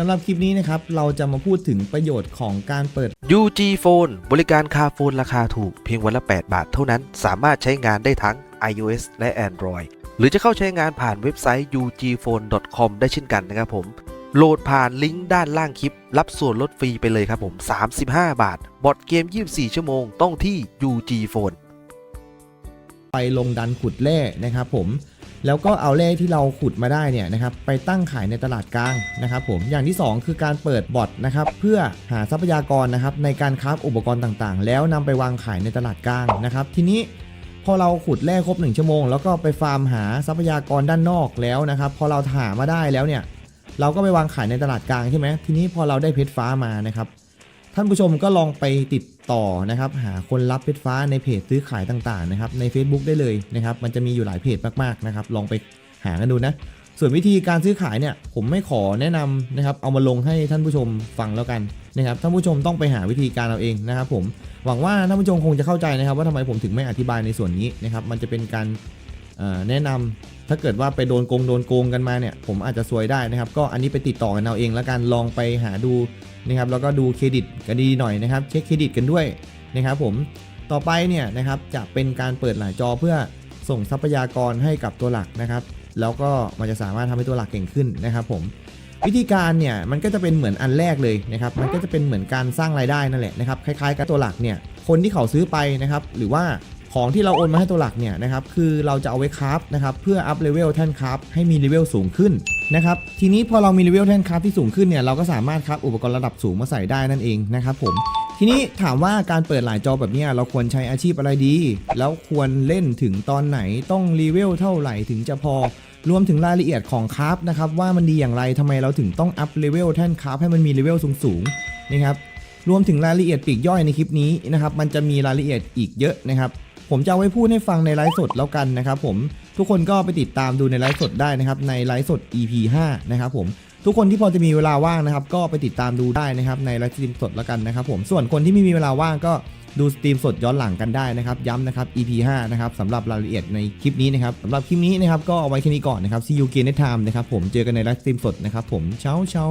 สำหรับคลิปนี้นะครับ เราจะมาพูดถึงประโยชน์ของการเปิด UG Phone บริการคาโฟนราคาถูกเพียงวันละ 8 บาทเท่านั้น สามารถใช้งานได้ทั้ง iOS และ Android หรือจะเข้าใช้งานผ่านเว็บไซต์ ugphone.com ได้เช่นกันนะครับผม โหลดผ่านลิงก์ด้านล่างคลิป รับส่วนลดฟรีไปเลยครับผม 35 บาท บอดเกม 24 ชั่วโมงต้องที่ UG Phone ไปลงดันขุดแร่นะครับผม แล้วก็เอาแร่ที่เราขุดมาได้เนี่ยนะครับไปตั้งขายในตลาดกลางนะครับผมอย่างที่ 2 คือการเปิดบอทนะครับเพื่อหาทรัพยากรนะครับในการคราอุปกรณ์ต่างๆ แล้วนำไปวางขายในตลาดกลางนะครับ ทีนี้พอเราขุดแร่ครบ 1 ชั่วโมง แล้วก็ไปฟาร์มหาทรัพยากรด้านนอกแล้วนะครับ พอเราหามาได้แล้วเนี่ยเราก็ไปวางขายในตลาดกลางใช่ไหมทีนี้พอเราได้เพชรฟ้ามานะครับ ท่านผู้ชมก็ลองไปติดต่อนะครับ หาคนรับเพชรฟ้าในเพจซื้อขายต่างๆนะครับใน Facebook ได้เลยนะครับ มันจะมีอยู่หลายเพจมากๆนะครับ ลองไปหากันดูนะ ส่วนวิธีการซื้อขายเนี่ย ผมไม่ขอแนะนำนะครับ เอามาลงให้ท่านผู้ชมฟังแล้วกันนะครับ ท่านผู้ชมต้องไปหาวิธีการเอาเองนะครับ ผม หวังว่าท่านผู้ชมคงจะเข้าใจนะครับ ว่าทำไมผมถึงไม่อธิบายในส่วนนี้นะครับ มันจะเป็นการแนะนำ ถ้าเกิดว่าไปโดนโกงโดนโกงกันมาเนี่ย ผมอาจจะซวยได้นะครับ ก็อันนี้ไปติดต่อกันเอาเองแล้วกันลองไปหาดูนะครับแล้วก็ดูเครดิตกันดีหน่อยนะครับ เช็คเครดิตกันด้วยนะครับผมต่อไปเนี่ยนะครับจะเป็นการเปิดหลายจอเพื่อส่งทรัพยากรให้กับตัวหลักนะครับ แล้วก็มันจะสามารถทำให้ตัวหลักเก่งขึ้นนะครับ ผมวิธีการเนี่ยมันก็จะเป็นเหมือนอันแรกเลยนะครับ มันก็จะเป็นเหมือนการสร้างรายได้นั่นแหละนะครับ คล้ายๆ กับตัวหลักเนี่ยคนที่เขาซื้อไปนะครับ หรือว่า ของที่เราโอนมาให้ตัวหลักเนี่ยนะครับคือเราจะเอาไว้คราฟนะครับเพื่ออัพเลเวลแท่นคราฟให้มีเลเวลสูงขึ้นนะครับทีนี้พอเรามีเลเวลแท่นคราฟที่สูงขึ้นเนี่ยเราก็สามารถครับอุปกรณ์ระดับสูงมาใส่ได้นั่นเองนะครับผมทีนี้ถามว่าการเปิดหลายจอแบบนี้เราควรใช้อาชีพอะไรดี แล้วควรเล่นถึงตอนไหนต้องรีเวลเท่าไหร่ถึงจะพอ รวมถึงรายละเอียดของคราฟนะครับว่ามันดีอย่างไรทำไมเราถึงต้องอัพเลเวลแท่นคราฟให้มันมีเลเวลสูงๆนะครับรวมถึงรายละเอียดปีกย่อยในคลิปนี้นะครับมันจะมีรายละเอียดอีกเยอะนะครับ ผมจะเอาไว้พูดให้ฟังในไลฟ์สดแล้วกันนะครับผมทุกคนก็ไปติดตามดูในไลฟ์สดได้นะครับในไลฟ์สด EP 5นะครับผมทุกคนที่พอจะมีเวลาว่างนะครับก็ไปติดตามดูได้นะครับในไลฟ์สตรีมสดแล้วกันนะครับผมส่วนคนที่ไม่มีเวลาว่างก็ดูสตรีมสดย้อนหลังกันได้นะครับย้ำนะครับ EP 5นะครับสำหรับรายละเอียดในคลิปนี้นะครับสำหรับคลิปนี้นะครับก็เอาไว้แค่นี้ก่อนนะครับ See you again next time นะครับผมเจอกันในไลฟ์สตรีมสดนะครับผมเช้าเช้า